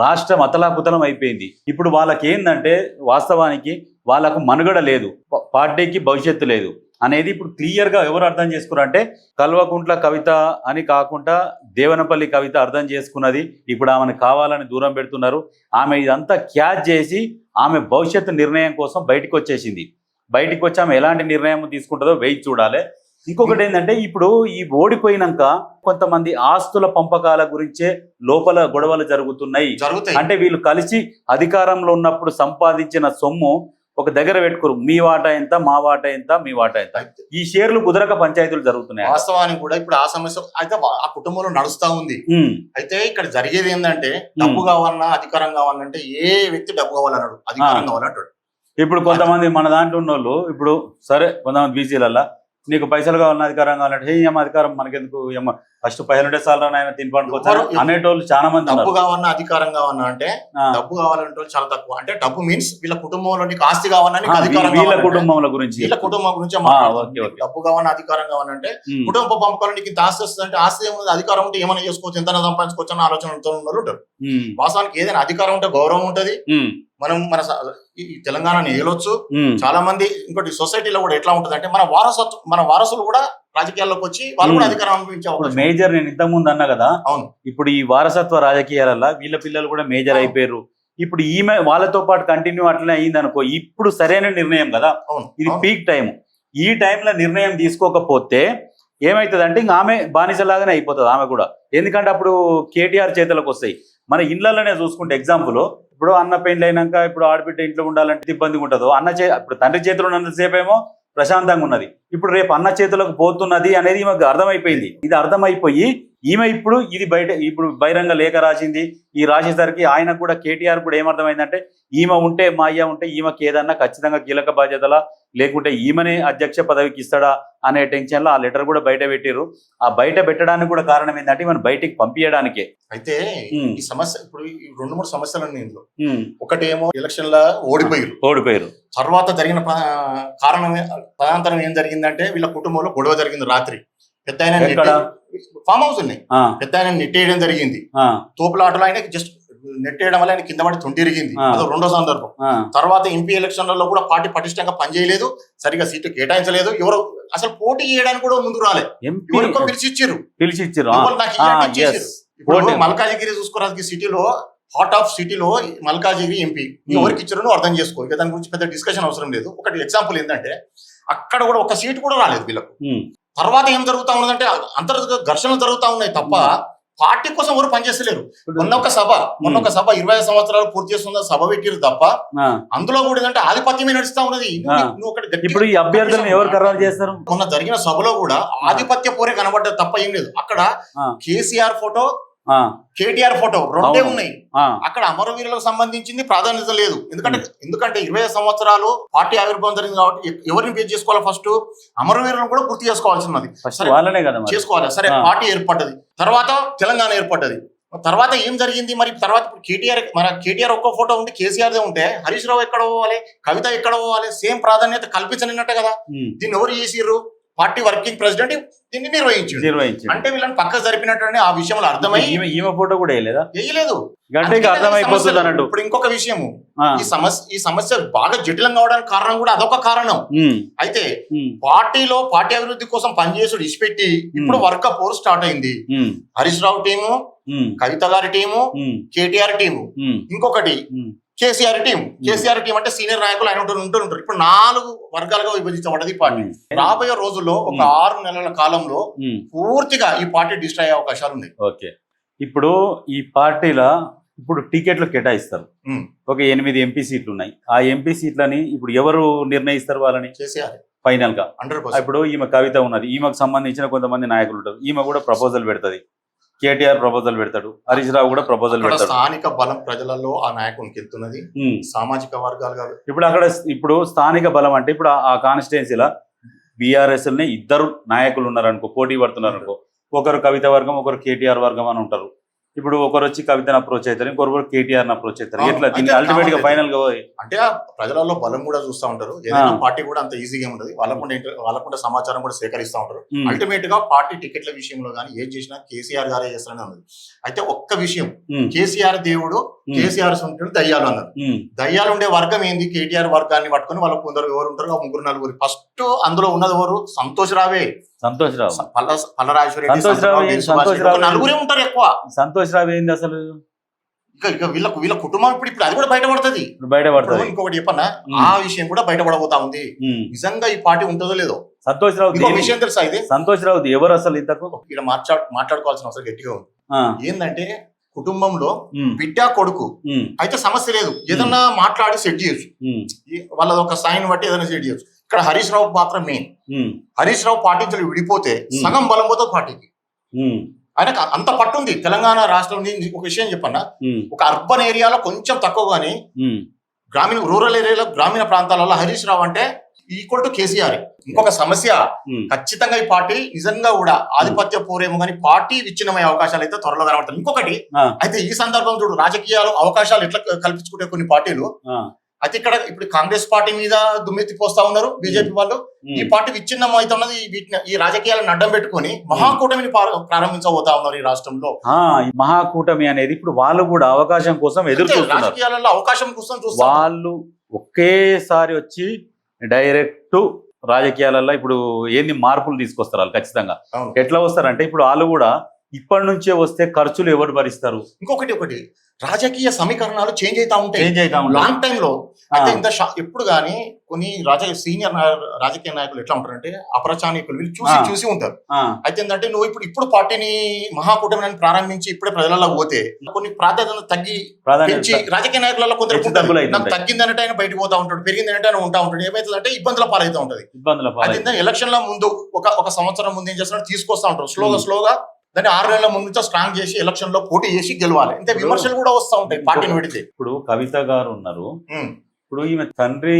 రాష్ట్రం అతలాకుతలం అయిపోయింది. ఇప్పుడు వాళ్ళకి ఏంటంటే వాస్తవానికి వాళ్ళకు మనుగడ లేదు. పార్టీకి భవిష్యత్తు లేదు. అనేది ఇప్పుడు క్లియర్గా ఎవరు అర్థం చేసుకున్నారంటే కల్వకుంట్ల కవిత అని కాకుండా దేవనపల్లి కవిత అర్థం చేసుకున్నది ఇప్పుడు ఆమెను కావాలని దూరం పెడుతున్నారు. ఆమె ఇదంతా క్యాచ్ చేసి ఆమె భవిష్యత్తు నిర్ణయం కోసం బయటకు వచ్చేసింది బయటికి వచ్చి ఆమె ఎలాంటి నిర్ణయం తీసుకుంటుందో వెయిట్ చూడాలి. ఇంకొకటి ఏంటంటే ఇప్పుడు ఈ ఓడిపోయినాక కొంతమంది ఆస్తుల పంపకాల గురించే లోపల గొడవలు జరుగుతున్నాయి. అంటే వీళ్ళు కలిసి అధికారంలో ఉన్నప్పుడు సంపాదించిన సొమ్ము ఒక దగ్గర పెట్టుకోరు. మీ వాటా ఎంత మా వాటా ఎంత మీ వాటా ఎంత. ఈ షేర్లు కుదరక పంచాయతీలు జరుగుతున్నాయి? వాస్తవానికి కూడా ఇప్పుడు ఆ సమస్య అయితే ఆ కుటుంబంలో నడుస్తా ఉంది. అయితే ఇక్కడ జరిగేది ఏంటంటే డబ్బు కావాలన్నా అధికారం కావాలంటే ఏ వ్యక్తి డబ్బు కావాలన్నాడు? అధికారం కావాలంటాడు ఇప్పుడు కొంతమంది మన దాంట్లో ఉన్న వాళ్ళు ఇప్పుడు సరే కొంతమంది బీసీలల్లా నీకు పైసలు కావాలన్నా అధికారం కావాలంటే హే ఏం అధికారం మనకెందుకు? ఏమో ఫస్ట్ పైసలు ఉంటే సార్ ఆయన తినిపడుకోవచ్చు ఎవరు- అనేటోళ్ళు చాలా మంది డబ్బు కావాలన్నా అధికారం కావాలన్నా అంటే డబ్బు కావాలంటే చాలా తక్కువ. అంటే డబ్బు మీన్స్ వీళ్ళ కుటుంబంలో ఆస్తి అధికారం వీళ్ళ కుటుంబముల గురించి వీళ్ళ కుటుంబం గురించి. డబ్బు కావాలన్నా అధికారం కావాలంటే కుటుంబ పంపకాలు నీకు ఆస్తి వస్తుంది అంటే ఆస్తి ఏముంది? అధికారం ఉంటే ఏమైనా చేసుకోవచ్చు? ఎంత సంపాదించుకోవచ్చు అన్న వాళ్ళు ఉంటారు వాస్తవానికి ఏదైనా అధికారం ఉంటే గౌరవం ఉంటది. మనం మన ఈ తెలంగాణని ఏలొచ్చు. చాలా మంది ఇంకోటి సొసైటీలో కూడా ఎట్లా ఉంటది అంటే మన వారసత్వం మన వారసులు కూడా రాజకీయాల్లోకి వచ్చి వాళ్ళు కూడా. అధికారం అవకాశం మేజర్ నేను ఇంతకు ముందు అన్నా కదా అవును. ఇప్పుడు ఈ వారసత్వ రాజకీయాలలో వీళ్ళ పిల్లలు కూడా మేజర్. అయిపోయారు ఇప్పుడు ఈమె వాళ్ళతో పాటు కంటిన్యూ అట్లనే అయింది అనుకో ఇప్పుడు సరైన నిర్ణయం కదా అవును ఇది. పీక్ టైం ఈ టైంలో నిర్ణయం తీసుకోకపోతే ఏమైతుంది అంటే ఇంకా ఆమె బానిసలాగానే అయిపోతుంది ఆమె కూడా ఎందుకంటే అప్పుడు కేటీఆర్ చేతులకు వస్తాయి మన ఇళ్ళలోనే చూసుకుంటే ఎగ్జాంపుల్ ఇప్పుడు అన్న పెండ్లి అయినాక ఇప్పుడు ఆడబిడ్డ ఇంట్లో ఉండాలంటే ఇబ్బందిగా ఉంటుందో. అన్న చే ఇప్పుడు తండ్రి చేతిలో ఉన్నంతసేపు ఏమో ప్రశాంతంగా ఉన్నది. ఇప్పుడు రేపు అన్న చేతులకు పోతున్నది అనేది మాకు అర్థమైపోయింది. ఇది అర్థమైపోయి ఈమె ఇప్పుడు ఇది బయట ఇప్పుడు బహిరంగ లేఖ రాసింది. ఈ రాసేసరికి ఆయనకు కూడా కేటీఆర్ కూడా ఏమర్థమైందంటే ఈమె ఉంటే మా అయ్య ఉంటే ఈమెకి ఏదన్నా ఖచ్చితంగా కీలక బాధ్యతలా లేకుంటే ఈమెనే అధ్యక్ష పదవికి ఇస్తాడా అనే టెన్షన్లో ఆ లెటర్ కూడా బయట పెట్టారు ఆ బయట పెట్టడానికి కూడా కారణం ఏంటంటే ఈమెను బయటికి పంపించడానికే అయితే ఈ సమస్య ఇప్పుడు రెండు మూడు సమస్యలు ఉన్నాయి ఇందులో. ఉమ్, ఒకటి ఏమో ఎలక్షన్ ల ఓడిపోయారు ఓడిపోయారు తర్వాత జరిగిన కారణం తదనంతరం ఏం జరిగిందంటే వీళ్ళ కుటుంబంలో గొడవ జరిగింది రాత్రి. పెద్ద ఆయన? ఫామ్ హౌస్ ఉన్నాయి. పెద్ద ఆయన నెట్టేయడం జరిగింది. తోపులాటలో ఆయన జస్ట్ నెట్టేయడం వల్ల ఆయన కింద పడి తొంటిరిగింది ఆ. అదో రెండో సందర్భం. తర్వాత ఎంపీ ఎలక్షన్లలో కూడా పార్టీ పటిష్టంగా పనిచేయలేదు. సరిగా సీటు కేటాయించలేదు. ఎవరు అసలు పోటీ చేయడానికి కూడా ముందుకు రాలేదు ఎంపీ ఎవరికో పిలిచి ఇచ్చారు పిలిచి ఇచ్చారు ఎవరు నాకు ఇయ్యండి ఇచ్చేసారు. ఇప్పుడు. మల్కాజిగిరి చూసుకోవడానికి సిటీలో హార్ట్ ఆఫ్ సిటీలో మల్కాజిగిరి ఎంపీ. ఎవరికి ఇచ్చారో అర్థం చేసుకో. ఇక దాని గురించి పెద్ద డిస్కషన్ అవసరం లేదు. ఒకటి ఎగ్జాంపుల్ ఏంటంటే అక్కడ కూడా ఒక సీట్ కూడా రాలేదు వీళ్ళకు. తర్వాత ఏం జరుగుతా ఉన్నదంటే అంతర్గత ఘర్షణలు జరుగుతా ఉన్నాయి తప్ప పార్టీ కోసం ఎవరు పనిచేస్తలేరు. మొన్న ఒక సభ మొన్న ఒక సభ ఇరవై ఐదు సంవత్సరాలు పూర్తి చేస్తున్న సభ పెట్టిరు తప్ప అందులో కూడా ఏంటంటే ఆధిపత్యమే నడుస్తా ఉన్నది. ఇప్పుడు ఈ అభ్యర్థులను ఎవరు ఖరారు చేస్తారు? మొన్న జరిగిన సభలో కూడా ఆధిపత్య పోరే కనబడ్డది తప్ప ఏం లేదు. అక్కడ. కేసీఆర్ ఫోటో కేటీఆర్ ఫోటో రెండే. ఉన్నాయి. అక్కడ అమరవీరులకు సంబంధించింది ప్రాధాన్యత లేదు. ఎందుకంటే ఎందుకంటే ఇరవై సంవత్సరాలు పార్టీ ఆవిర్భావం జరిగింది కాబట్టి ఎవరిని పేరు చేసుకోవాలి ఫస్ట్ అమరవీరులను కూడా గుర్తు చేసుకోవాల్సి ఉన్నది ఫస్ట్ సరే. వాళ్ళనే కదా మరి. చేసుకోవాలి. సరే. పార్టీ ఏర్పడ్డది. తర్వాత తెలంగాణ ఏర్పడ్డది. తర్వాత ఏం జరిగింది మరి? తర్వాత ఇప్పుడు కేటీఆర్ మన కేటీఆర్ ఒక్క ఫోటో ఉంటే కేసీఆర్ దే ఉంటే హరీష్ రావు ఎక్కడ పోవాలి? కవిత ఎక్కడ పోవాలి? సేమ్ ప్రాధాన్యత కల్పించనిన్నట్టే కదా. దీన్ని ఎవరు చేసిర్రు? పార్టీ వర్కింగ్ ప్రెసిడెంట్ దీన్ని నిర్వహించిండు. నిర్వహించి అంటే వీళ్ళని పక్క జరిపినట్టు ఆ విషయంలో అర్థమై ఈమె ఫోటో కూడా వేయలేదా? వేయలేదు. అర్థమైపోతుంది. అన్నట్టు. ఇప్పుడు ఇంకొక విషయము. ఈ సమస్య ఈ సమస్య బాగా జటిలం కావడానికి కారణం కూడా అదొక కారణం. అయితే పార్టీలో పార్టీ అభివృద్ధి కోసం పనిచేసుడు ఇచ్చిపెట్టి ఇప్పుడు వర్క్ పోర్ స్టార్ట్ అయింది. హరీష్ రావు టీము కవిత గారి టీము కేటీఆర్ టీము. ఇంకొకటి. KCR team. కేసీఆర్ టీం అంటే సీనియర్ నాయకులు ఆయన ఉంటూ ఉంటూ ఉంటారు. ఇప్పుడు నాలుగు వర్గాలుగా విభజించబడ్డది పార్టీ. రాబోయే రోజుల్లో ఒక ఉమ్. ఆరు నెలల కాలంలో పూర్తిగా ఈ పార్టీ డిస్ట్రాయ్ అయ్యే అవకాశాలు ఉన్నాయి. ఓకే. ఇప్పుడు ఈ పార్టీల ఇప్పుడు టికెట్లు కేటాయిస్తారు. ఒక ఎనిమిది ఎంపీ సీట్లు ఉన్నాయి. ఆ ఎంపీ సీట్లని ఇప్పుడు ఎవరు నిర్ణయిస్తారు వాళ్ళని? కేసీఆర్. ఫైనల్గా ఇప్పుడు ఈమె కవిత ఉన్నది. ఈమెకు సంబంధించిన కొంతమంది నాయకులు ఉంటారు. ఈమె కూడా ప్రపోజల్ పెడుతుంది. కేటీఆర్ ప్రపోజల్ పెడతాడు హరీష్ రావు కూడా ప్రపోజల్ పెడతాడు. స్థానిక బలం ప్రజలలో ఆ నాయకునికి వెళ్తున్నది. సామాజిక వర్గాలుగా ఇప్పుడు అక్కడ ఇప్పుడు స్థానిక బలం అంటే ఇప్పుడు ఆ- కాన్స్టిట్యున్సీలో బీఆర్ఎస్ ఇద్దరు నాయకులు ఉన్నారు అనుకో పోటీ పడుతున్నారు అనుకో ఒకరు కవిత వర్గం ఒకరు కేటీఆర్ వర్గం అని ఉంటారు. ఇప్పుడు ఒకరు వచ్చి కవితను అప్రోచ్ అవుతారు ఇంకొకరు కేటీఆర్ అప్రోచ్ అవుతారు. ఎట్లా? దీన్ని అల్టిమేట్గా. ఫైనల్గా అంటే ప్రజలలో బలం కూడా చూస్తూ ఉంటారు. ఏదైనా. పార్టీ కూడా అంత ఈజీగా ఉండదు వాళ్ళకుండా వాళ్ళకుండా సమాచారం కూడా సేకరిస్తూ ఉంటారు. అల్టిమేట్గా పార్టీ టికెట్ల విషయంలో కానీ ఏది చేసినా కేసీఆర్ గారే చేస్తారని ఉన్నది అయితే ఒక్క విషయం కేసీఆర్ దేవుడు కేసీఆర్ సొంటుడు దయ్యాలు అన్నారు. దయ్యాలు ఉండే వర్గం ఏంది? కేటీఆర్ వర్గాన్ని పట్టుకొని వాళ్ళ కొందరు ఎవరు ఉంటారు ముగ్గురు నలుగురు. ఫస్ట్ అందులో ఉన్నది ఎవరు? సంతోష్ రావే. సంతోష్ రావు. పల్ల పల్లరాజేశ్వర రెడ్డి, సంతోష్ రావు సంతోష్ ఏంటి? సుభాష్ సంతోష్ రెడ్డి, ఒక రావు నలుగురే ఉంటారు ఎక్కువ. సంతోష్ రావు ఏంది అసలు? ఇక ఇక వీళ్ళ వీళ్ళ కుటుంబం ఇప్పుడు ఇప్పుడు అది కూడా బయటపడుతుంది. ఇప్పుడు బయట ఇప్పుడు పడుతుంది ఇంకొకటి చెప్పన్నా ఆ విషయం కూడా బయటపడబోతా ఉంది. నిజంగా ఈ పార్టీ ఉంటుందో లేదో? సంతోష్ రావు విషయం తెలుసా ఇది? సంతోష్ రావు ఎవరు అసలు ఇంతకు? ఇలా మాట్లాడ మాట్లాడుకోవాల్సిన అవసరం గట్టిగా ఉంది. ఏంటంటే కుటుంబంలో బిడ్డ కొడుకు. అయితే సమస్య లేదు. ఏదన్నా మాట్లాడి సెట్ చేయొచ్చు. వాళ్ళది ఒక సైన్ బట్టి ఏదైనా సెట్ చేయొచ్చు. ఇక్కడ హరీష్ రావు మాత్రం మెయిన్. హరీష్ రావు పార్టీ విడిపోతే. సగం బలం పోతుంది పార్టీకి. ఆయనకు అంత పట్టుంది తెలంగాణ రాష్ట్రం ఒక విషయం చెప్పన్నా ఒక అర్బన్ ఏరియాలో కొంచెం తక్కువ కానీ. గ్రామీణ రూరల్ ఏరియాలో గ్రామీణ ప్రాంతాలలో హరీష్ రావు అంటే ఈక్వల్ టు కేసీఆర్ ఇంకొక సమస్య. ఖచ్చితంగా ఈ పార్టీ నిజంగా కూడా ఆధిపత్య పూర్వేమో కానీ పార్టీ విచ్ఛిన్నమయ్యే అవకాశాలు అయితే త్వరలో కనబడతాయి ఇంకొకటి. అయితే ఈ సందర్భం చూడు రాజకీయాలు అవకాశాలు ఎట్లా కల్పించుకుంటే కొన్ని పార్టీలు అయితే ఇక్కడ ఇప్పుడు కాంగ్రెస్ పార్టీ మీద దుమ్మెత్తి పోస్తా ఉన్నారు బీజేపీ వాళ్ళు. ఈ. పార్టీ విచ్ఛిన్నం అవుతున్నది వీటిని ఈ రాజకీయాలను అడ్డం పెట్టుకొని మహాకూటమిని ప్రార- ప్రారంభించబోతా ఉన్నారు ఈ రాష్ట్రంలో. మహాకూటమి అనేది ఇప్పుడు వాళ్ళు కూడా అవకాశం కోసం ఎదురు రాజకీయాలలో అవకాశం కోసం వాళ్ళు ఒకేసారి వచ్చి డైరెక్ట్ రాజకీయాలలో ఇప్పుడు ఏంది మార్పులు తీసుకొస్తారు వాళ్ళు ఖచ్చితంగా. ఎట్లా వస్తారంటే ఇప్పుడు వాళ్ళు కూడా ఇప్పటి నుంచే వస్తే ఖర్చులు ఎవరు భరిస్తారు? ఇంకొకటి ఒకటి. రాజకీయ సమీకరణాలు చేంజ్ అవుతా ఉంటాయి. చేంజ్ అవుతా ఉంటాయి. లాంగ్ టైమ్లో. అయితే ఇంత ఎప్పుడు కానీ కొన్ని రాజకీయ సీనియర్ రాజకీయ నాయకులు ఎట్లా ఉంటారంటే అప్రచానికులు. వీళ్ళు చూసి. చూసి ఉంటారు. అయితే ఏంటంటే నువ్వు ఇప్పుడు ఇప్పుడు పార్టీని మహాకూటమిని ప్రారంభించి ఇప్పుడే ప్రజలలో పోతే కొన్ని ప్రాధాన్యత తగ్గి పెంచి రాజకీయ నాయకులలో కొందరు. తగ్గులు నాకు. తగ్గింది అన్నట్టు ఆయన బయటకు పోతా ఉంటాడు పెరిగింది అన్నట్టు ఆయన ఉంటా ఉంటాడు. ఏమైతుందంటే ఇబ్బందుల పాలవుతూ ఉంటది. ఇబ్బందుల ఎలక్షన్ ల ముందు ఒక ఒక సంవత్సరం ముందు ఏం చేస్తున్నారు? తీసుకొస్తా ఉంటారు. స్లోగా. స్లోగా దాన్ని ఆరు నెలల ముందు నుంచి స్ట్రాంగ్ చేసి ఎలక్షన్లో పోటీ చేసి గెలవాలి. ఇంత ఇప్పుడు- విమర్శలు కూడా వస్తూ ఉంటాయి పార్టీని పెడితే ఇప్పుడు కవిత గారు ఉన్నారు. ఇప్పుడు ఈమె తండ్రి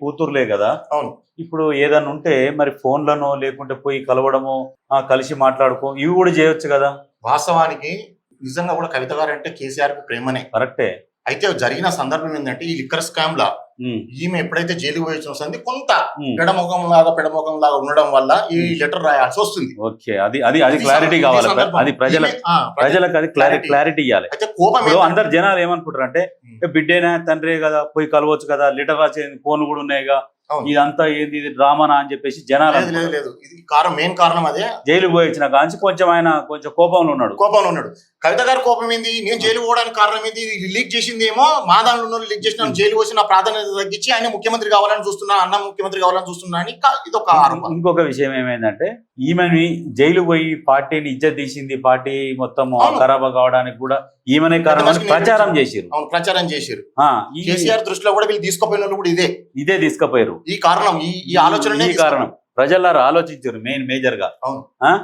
కూతురులే కదా. అవును. ఇప్పుడు ఏదన్నా ఉంటే మరి ఫోన్లను లేకుంటే పోయి కలవడము కలిసి మాట్లాడుకో ఇవి కూడా చేయొచ్చు కదా. వాస్తవానికి నిజంగా కూడా కవిత గారు అంటే కేసీఆర్కి ప్రేమనే. కరెక్టే. అయితే జరిగిన సందర్భం ఏంటంటే ఈ లిక్కర్ స్కామ్ లా ఈమె ఎప్పుడైతే జైలుకు పోయి వస్తుంది కొంత. పెడముఖం లాగా పెడముఖం లాగా ఉండడం వల్ల ఈ లెటర్ రాయాల్సి వస్తుంది ఓకే అది అది అది క్లారిటీ కావాలి. అది ప్రజల ప్రజలకు అది క్లారిటీ. క్లారిటీ ఇవ్వాలి అయితే కోపం అందరు జనాలు ఏమనుకుంటారు అంటే. బిడ్డేనా తండ్రే కదా పోయి కలవచ్చు కదా లెటర్ రాసే ఫోన్లు కూడా ఉన్నాయిగా. ఇదంతా ఏంది? ఇది డ్రామానా అని చెప్పేసి జనాలు లేదు లేదు ఇది కారణం మెయిన్ కారణం అదే. జైలుకు పోయి వచ్చిన కాంచి కొంచెం ఆయన కొంచెం కోపంలో ఉన్నాడు. కోపంలో ఉన్నాడు. కవిత గారి కోపం ఏంది? నేను జైలు పోవడానికి కారణం ఏంది? ఇది లీక్ చేసింది ఏమో మా ఉన్న లీక్ చేసిన జైలు వచ్చి నా ప్రాధాన్యత తగ్గించి ఆయన ముఖ్యమంత్రి కావాలని చూస్తున్నా అన్న ముఖ్యమంత్రి కావాలని చూస్తున్నా అని ఇది ఒక ఆరోపణ. ఇంకొక విషయం ఏమైందంటే ఈమెని జైలు పోయి పార్టీని ఇజ్జత్ తీసింది పార్టీ మొత్తం. ఖరాబ్ కావడానికి కూడా ఈమెనే కారణం ప్రచారం? చేసిరు అవును ప్రచారం ఈ- కేసీఆర్ దృష్టిలో కూడా వీళ్ళు తీసుకుపోయిన కూడా ఇదే. ఇదే తీసుకుపోయారు. ఈ కారణం ఈ ఈ ఆలోచననే ఈ కారణం. ప్రజలారు ఆలోచించారు మెయిన్ మేజర్గా. అవును. ఆ?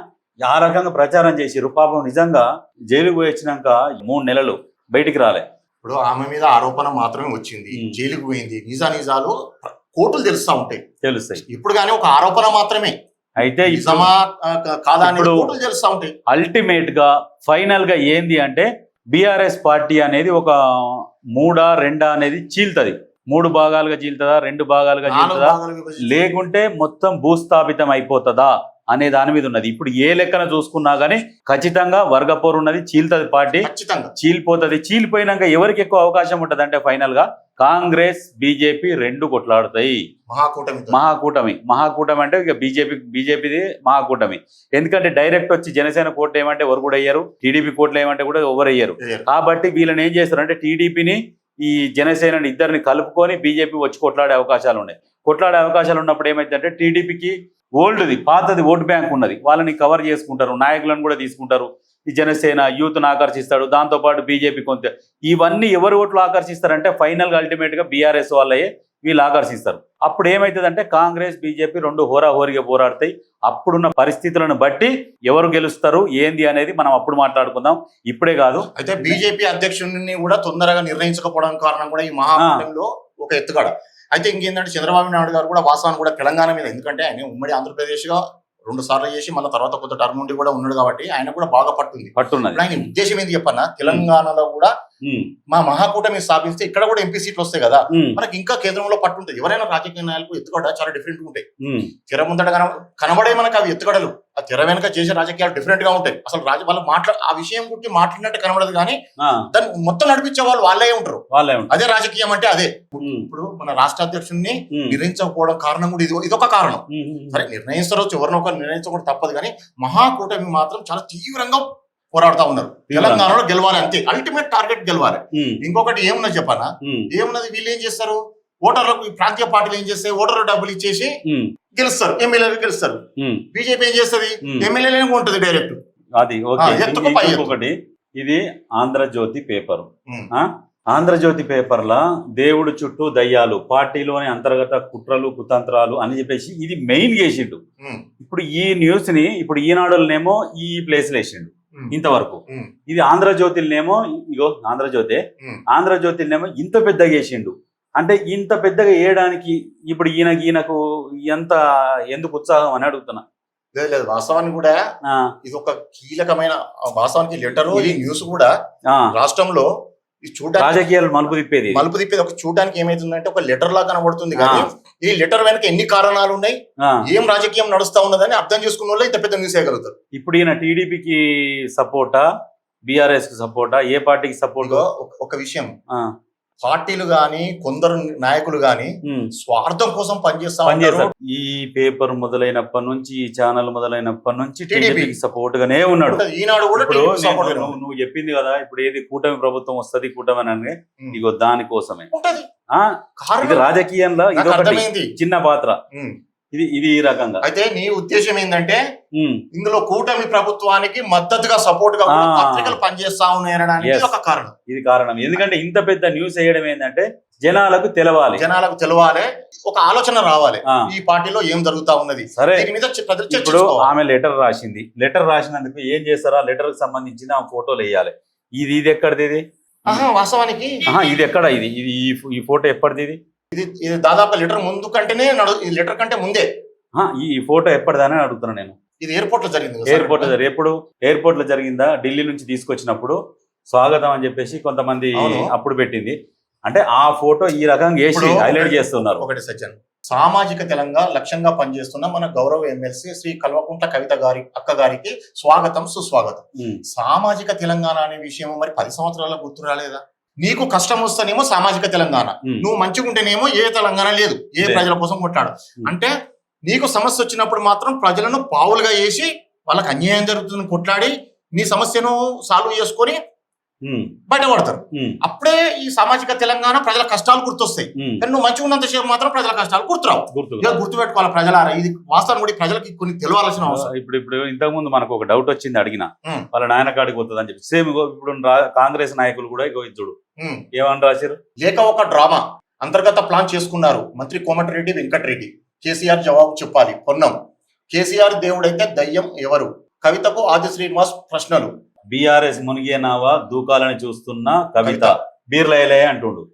రకంగా ప్రచారం చేసిరు పాపం నిజంగా జైలుకు పోయి వచ్చినాక మూడు నెలలు బయటికి రాలే. ఇప్పుడు ఆమె మీద ఆరోపణ మాత్రమే వచ్చింది. జైలుకు పోయింది. నిజా నిజాలు కోర్టులు తెలుస్తా ఉంటాయి. తెలుస్తాయి. ఇప్పుడు కానీ ఒక ఆరోపణ మాత్రమే. అయితే ఇప్పుడు అల్టిమేట్గా ఫైనల్గా ఏంది అంటే బీఆర్ఎస్ పార్టీ అనేది ఒక మూడా రెండా అనేది చీల్తది. మూడు భాగాలుగా చీల్తదా? రెండు భాగాలుగా చీల్తదా? విభజించి- లేకుంటే మొత్తం భూస్థాపితం అయిపోతుందా? అనే దాని మీద ఉన్నది. ఇప్పుడు ఏ లెక్కన చూసుకున్నా గానీ ఖచ్చితంగా వర్గపోరు ఉన్నది చీల్తది పార్టీ. చీలిపోతుంది. చీలిపోయినాక ఎవరికి ఎక్కువ అవకాశం ఉంటది అంటే ఫైనల్గా కాంగ్రెస్ బీజేపీ రెండు కొట్లాడుతాయి. మహాకూటమితో మహాకూటమి. మహాకూటమి అంటే ఇక బీజేపీ బీజేపీది మహాకూటమి. ఎందుకంటే డైరెక్ట్ వచ్చి జనసేన కోట్లు ఏమంటే ఎవరు కూడా అయ్యారు టీడీపీ కోట్లు ఏమంటే కూడా ఎవరు అయ్యారు. కాబట్టి వీళ్ళని ఏం చేస్తారు అంటే టీడీపీని ఈ జనసేనని ఇద్దరిని కలుపుకొని బీజేపీ వచ్చి కొట్లాడే అవకాశాలు ఉన్నాయి. కొట్లాడే అవకాశాలు ఉన్నప్పుడు ఏమైందంటే టీడీపీకి ఓల్డ్ది పాతది ఓట్ బ్యాంక్ ఉన్నది. వాళ్ళని కవర్ చేసుకుంటారు నాయకులను కూడా తీసుకుంటారు. ఈ జనసేన యూత్ను ఆకర్షిస్తాడు. దాంతోపాటు బీజేపీ కొంత ఇవన్నీ ఎవరు ఓట్లు ఆకర్షిస్తారంటే ఫైనల్ అల్టిమేట్గా అల్టిమేట్గా బీఆర్ఎస్ వాళ్ళయే వీళ్ళు ఆకర్షిస్తారు. అప్పుడు ఏమవుతుందంటే కాంగ్రెస్ బీజేపీ రెండు హోరాహోరీగా పోరాడతాయి. అప్పుడున్న పరిస్థితులను బట్టి ఎవరు గెలుస్తారు ఏంది అనేది మనం అప్పుడు మాట్లాడుకుందాం. ఇప్పుడే కాదు. అయితే బీజేపీ అధ్యక్షుడిని కూడా తొందరగా నిర్ణయించకపోవడానికి కారణం కూడా ఈ మహాకూటమిలో ఒక ఎత్తుగడ. అయితే ఇంకేంటంటే చంద్రబాబు నాయుడు గారు కూడా వాస్తవాన్ని కూడా తెలంగాణ మీద ఎందుకంటే ఆయన ఉమ్మడి ఆంధ్రప్రదేశ్గా రెండు సార్లు చేసి మళ్ళీ తర్వాత కొత్త టర్మ్ నుండి కూడా ఉన్నాడు కాబట్టి ఆయన కూడా బాగా పట్టుంది. పట్టున్నది. ఆయన ఉద్దేశం ఏంది చెప్పన్నా? తెలంగాణలో కూడా మా మహాకూటమి స్థాపిస్తే ఇక్కడ కూడా ఎంపీ సీట్లు వస్తాయి కదా. మనకి ఇంకా కేంద్రంలో పట్టుంటది ఎవరైనా రాజకీయ నాయకులు ఎత్తుగడ చాలా డిఫరెంట్ ఉంటాయి. తెర ముందట కన కనబడే మనకు అవి ఎత్తుగడలు. ఆ తెర వెనక చేసే రాజకీయాలు డిఫరెంట్గా ఉంటాయి. అసలు రాజ వాళ్ళు మాట్లా ఆ విషయం గురించి మాట్లాడినట్టు కనబడదు కానీ దాన్ని మొత్తం నడిపించే వాళ్ళు వాళ్ళే ఉంటారు. వాళ్ళే ఉంటారు. అదే రాజకీయం అంటే అదే. ఇప్పుడు మన రాష్ట్ర అధ్యక్షుడిని నిర్ణయించకపోవడం కారణం కూడా ఇది ఇదొక కారణం. సరే నిర్ణయిస్తారు ఎవరినో ఒకరు నిర్ణయించడం తప్పదు కానీ మహాకూటమి మాత్రం చాలా తీవ్రంగా పోరాడుతా ఉన్నారు. తెలంగాణలో గెలవాలి అంతే. అల్టిమేట్ టార్గెట్ గెలవాలి. ఇంకొకటి ఏమున్నది చెప్పనా? ఏమున్నది? వీళ్ళు ఏం చేస్తారు? ఓటర్లకు ప్రాంతీయ పార్టీలు ఏం చేస్తాయి? ఓటర్లు డబ్బులు ఇచ్చేసి గెలుస్తారు. ఎమ్మెల్యేలు గెలుస్తారు. బీజేపీ ఏం చేస్తుంది. ఎమ్మెల్యేలే ఉంటుంది డైరెక్ట్ అది. ఇంకొకటి ఇది ఆంధ్రజ్యోతి పేపర్. ఆ? ఆంధ్రజ్యోతి పేపర్ల దేవుడు చుట్టూ దయ్యాలు పార్టీలోని అంతర్గత కుట్రలు కుతంత్రాలు అని చెప్పేసి ఇది మెయిన్ చేసిండు. ఇప్పుడు ఈ న్యూస్ని ఇప్పుడు ఈనాడులనేమో ఈ ప్లేస్ వేసిండు. ఇంతవరకు. ఇది ఆంధ్రజ్యోతినేమో ఇగో ఆంధ్రజ్యోతే ఆంధ్రజ్యోతినేమో ఇంత పెద్దగా వేసిండు. అంటే ఇంత పెద్దగా వేయడానికి ఇప్పుడు ఈయనకి ఈయనకు ఎంత ఎందుకు ఉత్సాహం అని అడుగుతున్నా. లేదు లేదు వాస్తవానికి కూడా ఇది ఒక కీలకమైన వాస్తవానికి లెటర్ ఈ న్యూస్ కూడా రాష్ట్రంలో రాజకీయాలు మలుపు తిప్పేది. మలుపు తిప్పేది. ఒక చూడడానికి ఏమైతుందంటే ఒక లెటర్ లా కనబడుతుంది కానీ ఈ లెటర్ వెనక ఎన్ని కారణాలు ఉన్నాయి? ఏం రాజకీయం నడుస్తా ఉన్నదని అర్థం చేసుకున్న వాళ్ళు ఇంత పెద్ద న్యూస్ వేయగలుగుతారు. ఇప్పుడు ఈయన టీడీపీకి సపోర్టా? బీఆర్ఎస్కి సపోర్టా? ఏ పార్టీకి సపోర్ట్? ఒక విషయం. పార్టీలు గాని కొందరు నాయకులు గాని స్వార్థం కోసం పనిచేస్తారు ఈ పేపర్ మొదలైనప్పటి నుంచి ఈ ఛానల్ మొదలైనప్పటి నుంచి. టీడీపీకి సపోర్ట్ గానే ఉన్నాడు. ఈనాడు కూడా నువ్వు చెప్పింది కదా ఇప్పుడు ఏది కూటమి ప్రభుత్వం వస్తది కూటమి అని. ఇగో దానికోసమే. ఇది రాజకీయంలో ఇది చిన్న పాత్ర. ఇది ఇది ఈ రకంగా. అయితే నీ ఉద్దేశం ఏంటంటే ఇందులో కూటమి ప్రభుత్వానికి మద్దతుగా సపోర్ట్గా. పత్రికలు పనిచేస్తా ఉన్నాయనడానికి ఒక కారణం. ఇది కారణం. ఎందుకంటే ఇంత పెద్ద న్యూస్ వేయడం ఏంటంటే జనాలకు తెలవాలి. జనాలకు తెలవాలి. ఒక ఆలోచన రావాలి. ఈ పార్టీలో ఏం జరుగుతా ఉన్నది? సరే. దీని మీద ఇప్పుడు ఆమె లెటర్ రాసింది. లెటర్ రాసినందుకు ఏం చేస్తారా? లెటర్కి సంబంధించిన ఫోటోలు వేయాలి. ఇది ఇది ఎక్కడిది ఇది? వాస్తవానికి ఇది ఎక్కడ? ఇది ఇది ఈ ఫోటో ఎప్పటిది ఇది? ఇది ఇది దాదాపు లెటర్ ముందు కంటేనే నడు ఈ లెటర్ కంటే ముందే. ఈ ఫోటో ఎప్పటిదని అడుగుతున్నా నేను. ఇది ఎయిర్పోర్ట్లో జరిగింది కదా ఎయిర్పోర్ట్? లో ఎప్పుడు ఎయిర్పోర్ట్లో జరిగిందా? ఢిల్లీ నుంచి తీసుకొచ్చినప్పుడు స్వాగతం అని చెప్పేసి కొంతమంది అవును. అప్పుడు పెట్టింది. అంటే ఆ ఫోటో ఈ రకంగా వేసి ఇప్పుడు హైలైట్ చేస్తున్నారు. ఒకటి సజ్జన్ సామాజిక తెలంగాణ లక్ష్యంగా పనిచేస్తున్న మన గౌరవ ఎమ్మెల్సీ శ్రీ కల్వకుంట్ల కవిత గారి అక్క గారికి స్వాగతం సుస్వాగతం. ఉమ్, సామాజిక తెలంగాణ అనే విషయం మరి పది సంవత్సరాల గుర్తు రాలేదా నీకు కష్టం వస్తేనేమో సామాజిక తెలంగాణ. నువ్వు మంచిగా ఉంటేనేమో ఏ తెలంగాణ లేదు ఏ. ప్రజల కోసం కొట్లాడు. ఉమ్. అంటే నీకు సమస్య వచ్చినప్పుడు మాత్రం ప్రజలను పావులుగా వేసి వాళ్ళకి అన్యాయం జరుగుతుందని కొట్లాడి నీ సమస్యను సాల్వ్ చేసుకొని బయటపడతారు. అప్పుడే ఈ సామాజిక తెలంగాణ ప్రజల కష్టాలు గుర్తొస్తాయి. కానీ నువ్వు మంచిగా ఉన్నంతసేపు మాత్రం ప్రజల కష్టాలు గుర్తురావు. గుర్తుపెట్టుకోవాలి ప్రజలారా. ఇది వాస్తవం కూడా ప్రజలకి కొన్ని తెలియాల్సిన అవసరం. ఇప్పుడు ఇప్పుడు ఇంతకు ముందు మనకు ఒక డౌట్ వచ్చింది అడిగిన. వాళ్ళ నాయన కాడికి పోతుంది అని చెప్పి. సేమ్ ఇప్పుడు కాంగ్రెస్ నాయకులు కూడా ఇగో ఇది చూడు. ఉమ్. ఏమని రాశారు లేక ఒక డ్రామా. అంతర్గత ప్లాన్ చేసుకున్నారు. మంత్రి కోమటిరెడ్డి వెంకటరెడ్డి. కేసీఆర్ జవాబు చెప్పాలి. పొన్నం. కేసీఆర్ దేవుడైతే దయ్యం ఎవరు? కవితకు ఆది శ్రీనివాస్ ప్రశ్నలు. బీఆర్ఎస్ మునిగే నావా దూకాలని చూస్తున్న కవిత. బీర్లైలే అంటుండు.